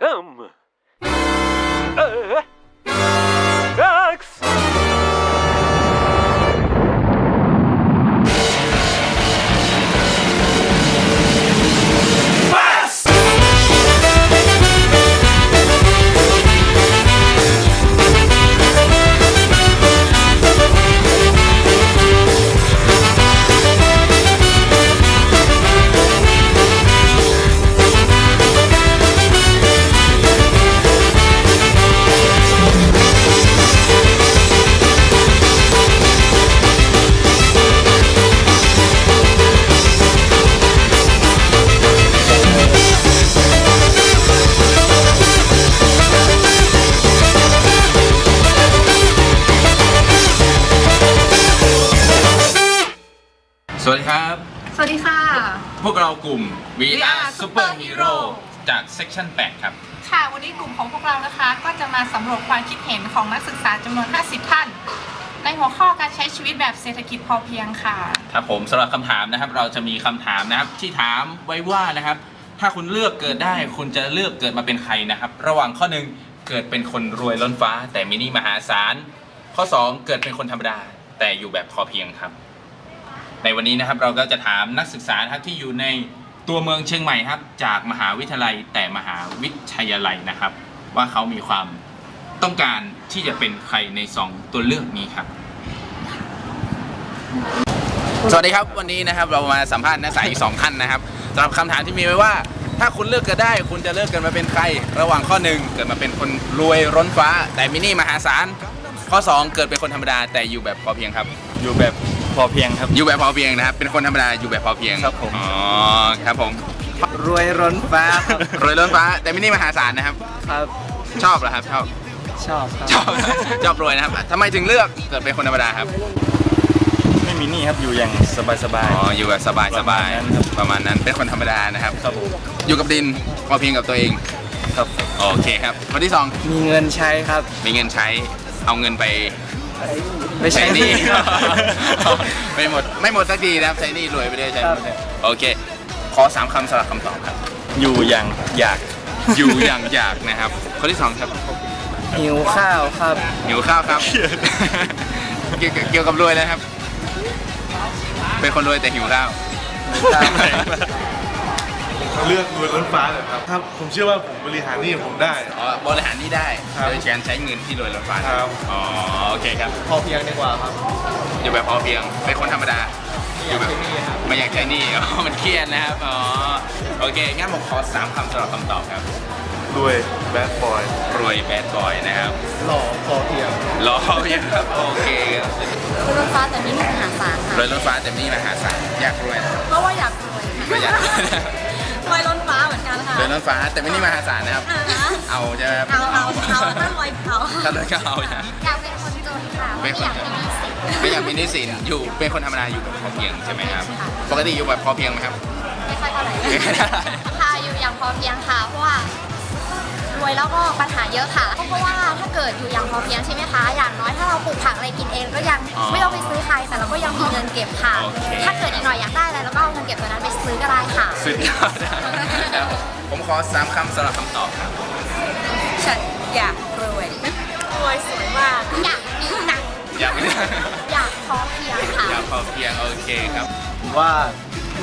Hım. Ee, สวัสดีครับ สวัสดีค่ะ พวกเรากลุ่ม VR VR Super Super Hero Hero จาก Section 8 ครับ ค่ะวันนี้กลุ่มของพวกเรานะคะ ก็จะมาสำรวจความคิดเห็นของนักศึกษาจำนวน 50 ท่าน ในหัวข้อการใช้ชีวิตแบบเศรษฐกิจพอเพียงค่ะ ครับผมสำหรับคำถามนะครับ เราจะมีคำถามนะครับที่ถามไว้ว่านะครับ ถ้าคุณเลือกเกิดได้คุณจะเลือกเกิดมาเป็นใครนะครับ ระหว่างข้อหนึ่งเกิดเป็นคนรวยล้นฟ้า แต่มินิมหาศาลข้อ 2 เกิดเป็นคนธรรมดา แต่อยู่แบบพอเพียงครับ ในวันนี้นะครับเราก็จะถามนักศึกษาครับที่อยู่ในตัวเมืองเชียงใหม่ครับ จากมหาวิทยาลัยแต่มหาวิทยาลัยนะครับ ว่าเขามีความต้องการที่จะเป็นใครในสองตัวเลือกนี้ครับ สวัสดีครับวันนี้นะครับเรามาสัมภาษณ์นักศึกษาอีกสองท่านนะครับสำหรับคำถามที่มีไว้ว่า ถ้าคุณเลือกเกิดได้ คุณจะเลือกเกิดมาเป็นใคร ระหว่างข้อหนึ่งเกิดมาเป็นคนรวยร้นฟ้า แต่มินิมหาศาลข้อสองเกิดเป็นคนธรรมดาแต่อยู่แบบพอเพียงครับ อยู่แบบ พอเพียงครับ อยู่แบบพอเพียงนะครับ เป็นคนธรรมดาอยู่แบบพอเพียงครับผม อ๋อครับผมรวยร้นฟ้าครับรวยล้นฟ้าแต่มินิมหาศาลนะครับ ครับชอบเหรอครับชอบชอบครับชอบชอบรวยนะครับทำไมถึงเลือกเกิดเป็นคนธรรมดาครับไม่มีหนี่ครับอยู่อย่างสบายสบาย อ๋ออยู่แบบสบายสบายประมาณนั้นครับประมาณนั้นเป็นคนธรรมดานะครับครับผมอยู่กับดินพอเพียงกับตัวเองครับ โอเคครับข้อที่สองมีเงินใช้ครับ มีเงินใช้เอาเงินไป ไม่ใช่ใช้หหนี่นี่ ไม่หมดไม่หมดสักทีนะครับใช้หนี่รวยไปเรื่อยใช้หมดครับโอเค ขอสามคำสลับคำตอบครับ อยู่อย่างอยากอยู่อย่างอยากนะครับข้อที่สองครับหิวข้าวครับ หิวข้าวครับ เกี่ยวกับเกี่ยวกับรวยนะครับ เป็นคนรวยแต่หิวข้าว เลือกรวยล้นฟ้าเลยครับถ้าผมเชื่อว่าผมบริหารหนี่ผมได้ อ๋อบริหารหนี่ได้ ครับ โดยการใช้เงินที่รวยล้นฟ้าครับ อ๋อโอเคครับ พอเพียงดีกว่าครับอยู่แบบพอเพียงเป็นคนธรรมดา อยู่แบบไม่อยากใช้หนี่อ๋อมันเครียดนะครับ อ๋อโอเคงั้นผมขอสามคำสำหรับคำตอบครับรวยแบดบอย รวยแบดบอยนะครับหล่อพอเพียง รอเพียงครับโอเคครับรถไฟฟ้าแต่ไม่มีมหาศาลรค่ะวยรถฟ้าแต่นี่มหาศาลอยากรวยนะครับเพราะว่าอยากรวยก็อยากรวย ล้นฟ้าเหมือนกันค่ะรวยรถฟ้าแต่ไม่นี่มหาศาลนะครับ อ่าฮะ เอาใช่ไหมครับเอาเอาเอาถ้ารวยเอาถ้ารวยก็เอานะอยากเป็นคนจนค่ะเป็นคนจนไม่อยากมีหนี้สินไม่อยากมีหนี้สินอยู่เป็นคนธรรมดาอยู่แบบพอเพียงใช่ไหมครับค่ะปกติอยู่แบบพอเพียงไหมครับไม่ค่อยเท่าไหร่ไม่ค่อยเท่าไหร่ค่ะอยู่อย่างพอเพียงค่ะเพราะว่ารว ยแล้วก็ปัญหาเยอะค่ะ เพราะว่าถ้าเกิดอยู่อย่างพอเพียงใช่ไหมคะ อย่างน้อยถ้าเราปลูกผักอะไรกินเองก็ยังอ๋อไม่ต้องไปซื้อใครแต่เราก็ยังมีเงินเก็บค่ะ โอเค ถ้าเกิดอีกหน่อยอยากได้อะไรเราก็เอาเงินเก็บตัวนั้นไปซื้อก็ได้ค่ะ สุดยอดนะครับผมขอสามคำสำหรับคำตอบครับ ฉันอยากรวยรวยสวยมาก อยากมีหนังอยากอยากพอเพียงค่ะ อยากพอเพียงโอเคครับ ผมว่า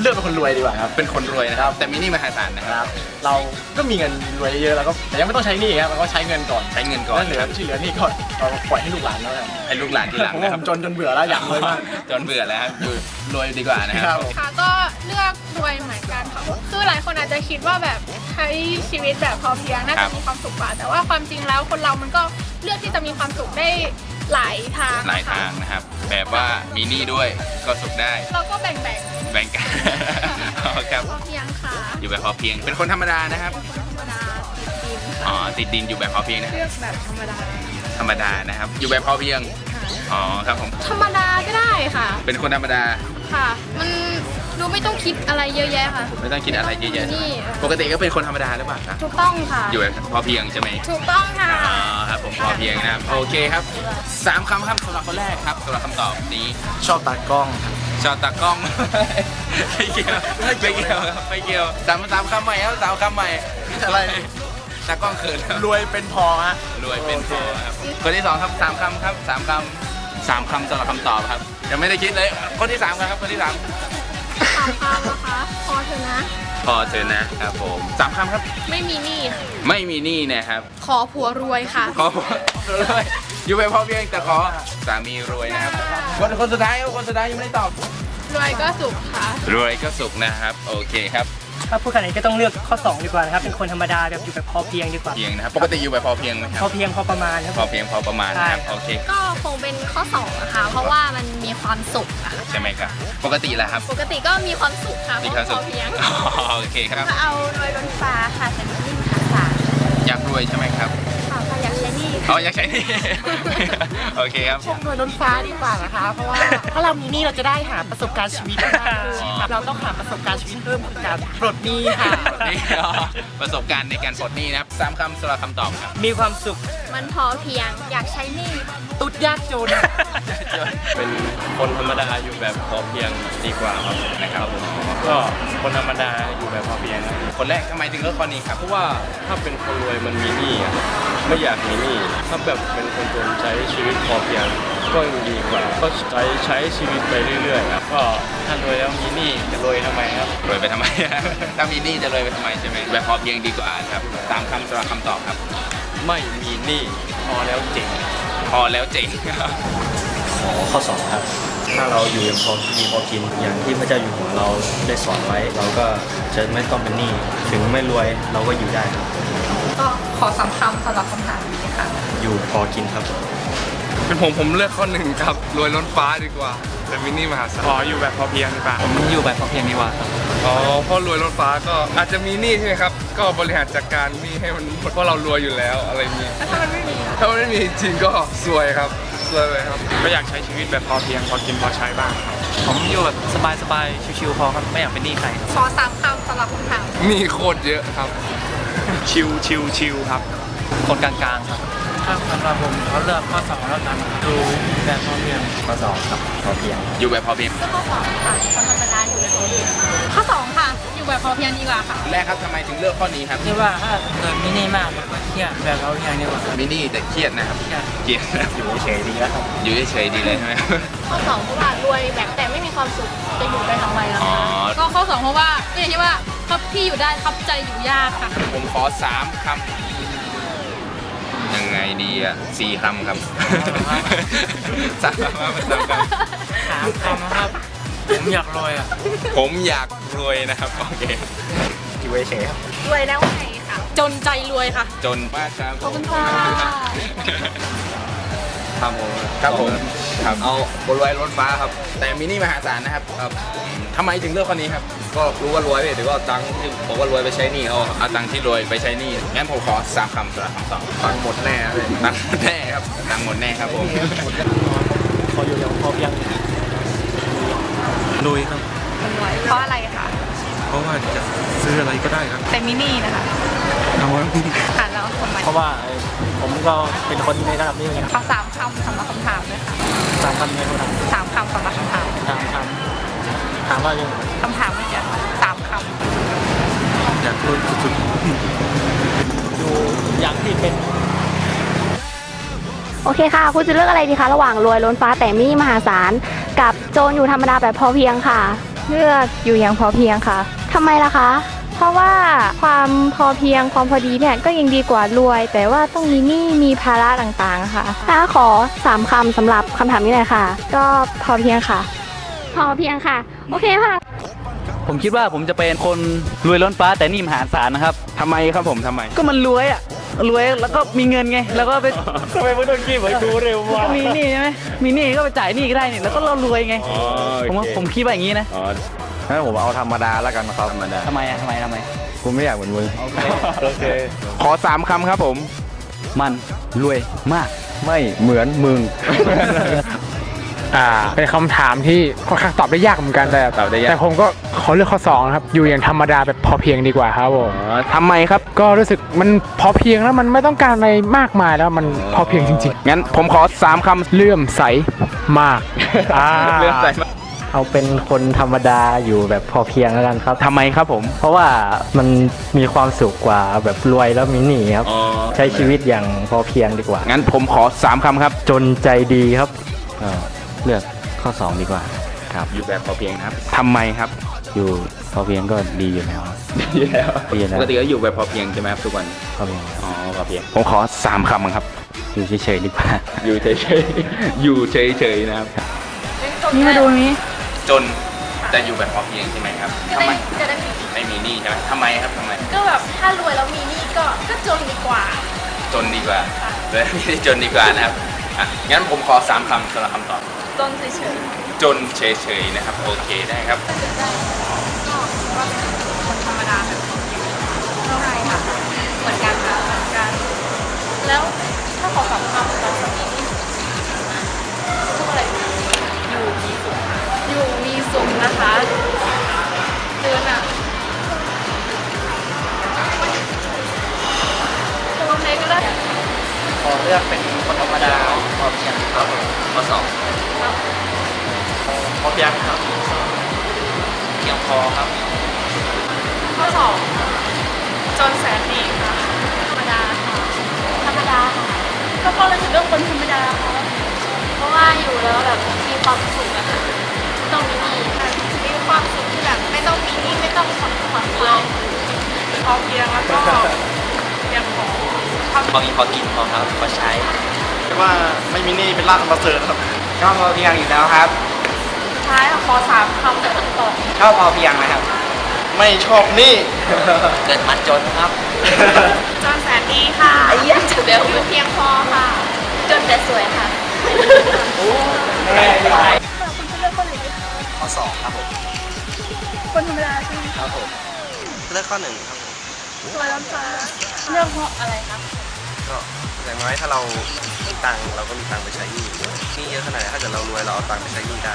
เลือกเป็นคนรวยดีกว่าครับ เป็นคนรวยนะครับ แต่มินิมหาศาลนะคครัรับบเราก็มีเงินรวยเยอะแล้วก็แต่ยังไม่ต้องใช้หนี้ครับเราก็ใช้เงินก่อนใช้เงินก่อนแล้วเหลือที่เหลือหนี่ก่อนเราปล่อยให้ลูกหลานแล้วกันให้ลูกหลานทีหลังผมนะว่าคผรับมจนจนเบื่อแล้วอยากรวยมาก จนเบื่อแล้วครับอยู่รวยดีกว่านะคครัรับ บ ค่ะก็เลือกรวยเหมือนกันค่ะคือหลายคนอาจจะคิดว่าแบบใช้ชีวิตแบบพอเพียงน่าครัจะบมีความสุขกว่า แต่ว่าความจริงแล้วคนเรามันก็เลือกที่จะมีความสุขได้หลายทางหลายทางนะครับ แบบว่ามีหนี้ด้วยก็สุขได้ เราก็แบ่งแบ่ง แบ่งกันอ๋อครับพอเพียงค่ะอยู่แบบพอเพียง เป็นคนธรรมดานะครับธรรมดาติดดินอ๋อติดดินอยู่แบบพอเพียงนะเลือกแบบธรรมดาธรรมดานะครับ อยู่แบบพอเพียงอ๋อครับผมธรรมดาก็ได้ค่ะ เป็นคนธรรมดาค่ะ มันดูไม่ต้องคิดอะไรเยอะแยะค่ะ ไม่ต้องคิดอะไรเยอะนี่ๆปกติก็เป็นคนธรรมดาหรือเปล่าครับถูกต้องค่ะ อยู่แบบพอเพียงใช่ไหม ถูกต้องค่ะ อ๋อครับผมพอเพียงนะครับ โอเคครับสามคำครับสำหรับคนแรกครับสำหรับคำตอบนี้ ชอบตากล้องครับ ชอบตากล้องไม่เกี่ยวไม่เกี่ยวครับไม่เกี่ยวสามสามคำใหม่ครับสามคำใหม่อะไรชตากล้องเขินครับรวยเป็นพอฮะรวยเป็นพอครับคนที่สองครับสามคำครับสามคำสามคำสำหรับคำตอบครับยังไม่ได้คิดเลยคนที่สามครับคนที่สามสามคำนะคะพอเถอะนะพอเธอนะครับผมสามคำครับ ไม่มีหนี้ค่ะไม่มีหนี้นะครับ ขอผัวรวยค่ะ ขอรวยอยู่ไปพอเพียงแต่ขอสามีรวยนะครับ คนคนสุดท้ายครับคนสุดท้ายยังไม่ได้ตอบ รวยก็สุขค่ะ รวยก็สุขนะครับ โอเคครับ ถ้าพูดขนาดนี้ก็ต้องเลือกข้อ 2 ดีกว่านะครับ เป็นคนธรรมดาแบบอยู่แบบพอเพียงดีกว่า เพียงนะครับ ปกติอยู่แบบพอเพียงไหมคพรัอบ เพียงพอประมาณครับพอเพียงพอประมาณนะครับ ใช่ โอเค ก็คงเป็นข้อ2นะคะเพราะว่ามันมีความสุขอะค่ะใช่ไหมครับ ปกติแหละครับ ปกติก็มีความสุขค่ะเพมีราะความพสุอขเพียงอ๋อโอเคครับก็เอารวยบนฟ้าค่ะแต่ไม่มีมหาศาลอยากรวยใช่ไหมครับค่ะค่ะ อยากใช้หนี่อ๋ออยากใช้หนี่ โอเคครับหน่วยล้นฟ้าดีกว่านะคะ เพราะว่าถ้าเรามีหนี้เราจะได้หาประสบการณ์ชีวิตมากขึ้นเราต้องหาประสบการณ์ชีวิตเพิ่มคือการปลดหนี้ค่ะ นี่อ๋อประสบการณ์ในการปลดหนี้นะครับสามคำสำหรับคำตอบครับ มีความสุข มันพอเพียงอยากใช้หนี่ ตุ๊ดยากจน เป็นคนธรรมดาอยู่แบบพอเพียงดีกว่าครับนะครับผมก็คนธรรมดาอยู่แบบพอเพียงครับคนแรกทำไมถึงเลือกข้อนี้ครับเพราะว่าถ้าเป็นคนรวยมันมีหนี้อะไม่อยากมีหนี้ถ้าแบบเป็นคนจนใช้ชีวิตพอเพียงก็ยังดีกว่าก็ใช้ใช้ชีวิตไปเรื่อยๆครับก็ถ้ารวยแล้วมีหนี้จะรวยทำไมครับรวยไปทำไม ถ้ามีหนี้จะรวยไปทำไมใช่ไหมแบบพอเพียงดีกว่าครับสามคำสำหรับคำตอบครับ ไม่มีหนี้พอแล้วเจ๋งพอแล้วเจ๋ง ข้อสองครับ ถ้าเราอยู่อย่างพอมีพอกินอย่างที่พระเจ้าอยู่หัวเราได้สอนไว้ เราก็จะไม่ต้องเป็นหนี้ถึงไม่รวยเราก็อยู่ได้ครับก็ขอสามคำสำหรับคำถามนี้ค่ะ อยู่พอกินครับเป็นผมผมเลือกข้อหนึ่งครับรวยล้นฟ้าดีกว่า แต่มินี่มหาศาลขออยู่แบบพอเพียงดีกว่าผมอยู่แบบพอเพียงดีกว่าครับอ๋อเพราะรวยล้นฟ้าก็อาจจะมีหนี้ใช่ไหมครับ ก็บริหารจัดการหนี้ให้มันหมดเพราะเรารวยอยู่แล้วอะไรนี้แล้วถ้ามันไม่มีถ้ามันไม่มีจริงก็ซวยครับ ซวยเลยครับ ก็อยากใช้ชีวิตแบบพอเพียงพอกินพอใช้บ้างครับผมอยู่แบบสบายๆ ชิวๆพอครับไม่อยากเป็นหนี้ใครขอสามคำสำหรับคำถามหนี้โคตรเยอะครับ ชิวชิวชิวครับ คนกลางๆครับครับสำหรับผมเขาเลือกข้อ2แล้วกันดูแบบพอเพียงข้อสองครับพอเพียงอยู่แบบพอเพียงข้อ2ค่ะคนธรรมดาอยู่แบบพอเพียงข้อสองค่ะ อยู่แบบพอเพียงดีกว่าค่ะ แรกครับทำไมถึงเลือกข้อนี้ครับ คิดว่าถ้าเกิดมินิมากมันก็เครียดแบบพอเพียงดีกว่ามินี่แต่เครียดนะครับ เครียดเกลียดนะอยู่เฉยๆดีแล้วครับ อยู่เฉยๆดีเลยใช่ไหมข้อสองเพราะว่ารวยแบบแต่ไม่มีความสุขจะอยู่ไปทำไมล่ะอ๋อ คะก็ข้อสองเพราะว่าก็อย่างที่ว่าครับพี่อยู่ได้ครับใจอยู่ยากค่ะ ผมขอสามคำยังไงดีอะสี่คำครับสามคำสามคถามคำครับ ผมอยากรวยอะำผมอยากรวยนะครับ โอเคอยู่เฉยๆครับ รวยแล้วไงค่ะ จนใจรวยค่ะ จนมากครับขอบคุณค่ะ ครับผมครับผม ครับเอาบนรวยรถฟ้าครับ แต่มินิมหาศาลนะครับครับทำไมถึงเลือกข้อนี้ครับ ก็รู้ว่ารวยเลยถือว่าตังค์ที่บอกว่ารวยไปใช้หนี้เขาเอาตังค์ที่รวยไปใช้หนี้งั้นผมขอสามคำสำหรับคำตอบตังค์หมดแน่เลยตังค์หมดแน่ครับตังค์หมดแน่ครับผม ขออยู่อย่างพอเพียง รวยครับเพราะอะไรคะเพราะว่าจะซื้ออะไรก็ได้ครับแต่มินี่นะคะเอาไว้ค่ะแล้วทำไมเพราะว่าผมก็เป็นคนในระดับนี้ไงขอสามคำสำหรับคำถามเลยค่ะตามคำนี้เขาทสามคำสำหรับคำถามำถามถามถามว่ายังไงคำถามเมื่อกี้สามคอยากรวยสุดอยู่อย่างที่เป็นโอเคค่ะ คุณจะเลือกอะไรดีคะ ระหว่างรวยล้นฟ้าแต่ไม่มหาศาล กับโจรอยู่ธรรมดาแบบพอเพียงค่ะ เลือกอยู่อย่างพอเพียงค่ะทำไมล่ะคะ เพราะว่าความพอเพียงความพอดีเนี่ยก็ยังดีกว่ารวย แต่ว่าต้องมีหนี้มีภาระต่างๆค่ะถ้าขอสามคำสำหรับคำถามนี้หน่อยค่ะ ก็พอเพียงค่ะ พอเพียงค่ะ โอเคค่ะ ผมคิดว่าผมจะเป็นคนรวยล้นฟ้าแต่หนี่มหาศาลนะครับ ทำไมครับผมทำไม ก็มันรวยอะ รวยแล้วก็มีเงินไง แล้วก็ไปทำไมมึงต้องกี้เหมือนกูเร็ววะก็มีหนี้ใช่ไหมมีหนี้ก็ไปจ่ายหนี้ก็ได้นี่แล้วก็เรารวยไงผมว่าผมคิดว่าอย่างนี้นะอ๋องั้นผมเอาธรรมดาแล้วกันนะครับธรรมดาทำไมอะทำไมทำไม กูไม่อยากเหมือนมึงโอเคโอเคขอสามคำครับผม มันรวยมาก ไม่เหมือนมึง อ่าเป็นคำถามที่ค่อนข้างตอบได้ยากเหมือนกันแต่ตอบได้ยาก แต่ผมก็ขอเลือกข้อสองนะครับ อยู่อย่างธรรมดาแบบพอเพียงดีกว่าครับผมทำไมครับ ก็รู้สึกมันพอเพียงแล้วมันไม่ต้องการอะไรมากมายแล้วมันพอเพียงจริงงั้นผมขอสามคๆเลื่อมใสมากอ่าำเรื่องอะไรเอาเป็นคนธรรมดาอยู่แบบพอเพียงแล้วกันครับ ทำไมครับผมเพราะว่ามันมีความสุขกว่าแบบรวยแล้วมีหนี้ครับอ๋อใช้ชีวิตอย่างพอเพียงดีกว่า งั้นผมขอสามคำครับ จนใจดีครับ เลือกข้อ 2 ดีกว่าครับ อยู่แบบพอเพียงครับทำไมครับ อยู่พอเพียงก็ดีอยู่แล้วครับดีแล้วดีแล้ว ปกติก็อยู่แบบพอเพียงใช่ไหมครับทุกวันพอเพียงครับอ๋อพอเพียงผมขอสามคำครับ อยู่เฉยๆดีกว่า อยู่เฉยๆอยู่เฉยๆนะครับ นี่มาดูนี้จนแต่อยู่แบบพอเพียงใช่ไหมครับจะทำได้ไมจะได้มีไม่มีหนี้ใช่ไหมทำไมครับทำไม ก็แบบถ้ารวยแล้วมีหนี้ก็ก็จนดีกว่า จนดีกว่าเลยไม่ได้จนดีกว่านะครับอะงั้นผมขอสามคำสำหรับคำตอบ จนเฉยจนเฉยๆนะครับโอเคได้ครับคนธรรมดาแบบเขาอยู่ๆเท่าไหร่ค่ะ เหมือนกันค่ะเหมือนกัน แล้วถ้าขอสามคำเราจะมีหนี้ นาค่ะเพราะว่าอยู่แล้วแบบมีความสุขอะค่ะไม่ต้องมีหนี้ค่มีความสุขที่แบบไม่ต้องมีหนี้ไม่ต้องผ่อนผ่อนคลายพอเพียงแล้วก็เพียงพอพอมีพอกินพอครับพอใช้ว่าไม่มีหนี้เป็นลาภอันประเสริฐครับชอบพอเพียงอยู่แล้วครับสุดท้ายค่ะขอสามคำแบบตอบชอบพอเพียงนะครับ ไม่ชอบหนี้ เกิดมาจนครับ จนแสนดีค่ะไอ้ยังจะเดี๋ยวอยู่เพียงพอค่ะ จนแต่สวยค่ะข้อสองครับผมคนธรรมดาใช่ไหมครับผมเลือกข้อหนึ่งครับผมสวยล้ำฟ้าเรื่องเพราะอะไรครับก็อย่างน้อยถ้าเรามีตังค์เราก็มีตังค์ไปใช้หนี้หนี้เยอะขนาดไหนถ้าเกิดเรารวยเราเอาตังค์ไปใช้หนี้ได้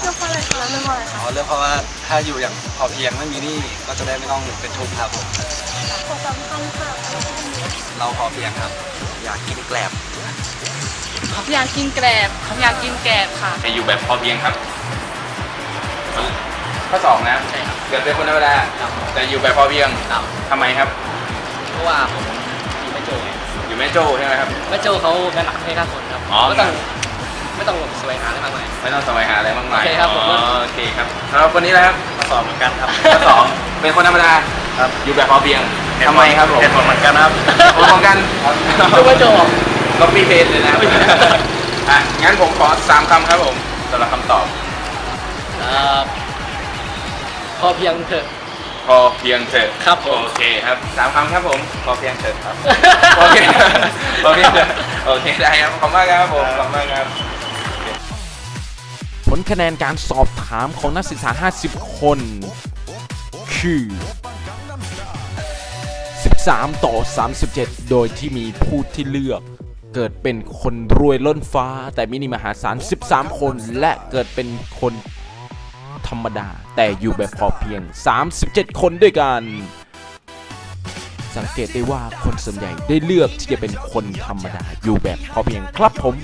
เรื่องเพราะอะไรคะแล้วเรื่องเพราะอะไรคะอ๋อเรื่องเพราะว่าถ้าอยู่อย่างพอเพียงไม่มีหนี้ก็จะได้ไม่ต้องเป็นทุกข์ครับผมขอสามคำค่ะเราพอเพียงครับ อยากกินแกลบอยากกินแกรบอยากกินแกรบค่ะ จะอยู่แบบพอเพียงครับ ข้อสองนะเกิดเป็นคนธรรมดาแต่อยู่แบบพอเพียงทำไมครับ เพราะว่าผมอยู่ไม่โจไงอยู่แม่โจ้ใช่ไหมครับไม่โจเขางานหนักให้ค่าคนครับอ๋อ ไม่ต้องไม่ต้องแบบแสวงหาอะไรมากมาย ไม่ต้องแสวงหาอะไรมากมายโอเคครับผม อ๋อโอเคครับสำหรับคนนี้นะครับข้อสอบเหมือนกันครับ ข้อสองเป็นคนธรรมดา ครับอยู่แบบพอเพียงทำไมครับผมเหตุผลเหมือนกันครับผมเหมือนกันดูไม่โจก็ปีเพจเลยนะครับอะงั้นผมขอสามคำครับผมสำหรับคำตอบเอ่อพอเพียงเถอะพอเพียงเถอะครับผมโอเคครับสามคำครับผมพอเพียงเถอะครับโอเคพอเพียงเถอะโอเคได้ครับขอบคุณมากครับผมขอบคุณมากครับผลคะแนนการสอบถามของนักศึกษา 50 คนคือ 3 ต่อ 37 โดยที่มีผู้ที่เลือก เกิดเป็นคนรวยล้นฟ้า แต่มินิมหาศาล 13 คน และเกิดเป็นคนธรรมดา แต่อยู่แบบพอเพียง 37 คนด้วยกัน สังเกตได้ว่าคนส่วนใหญ่ได้เลือกที่จะเป็นคนธรรมดา อยู่แบบพอเพียงครับผม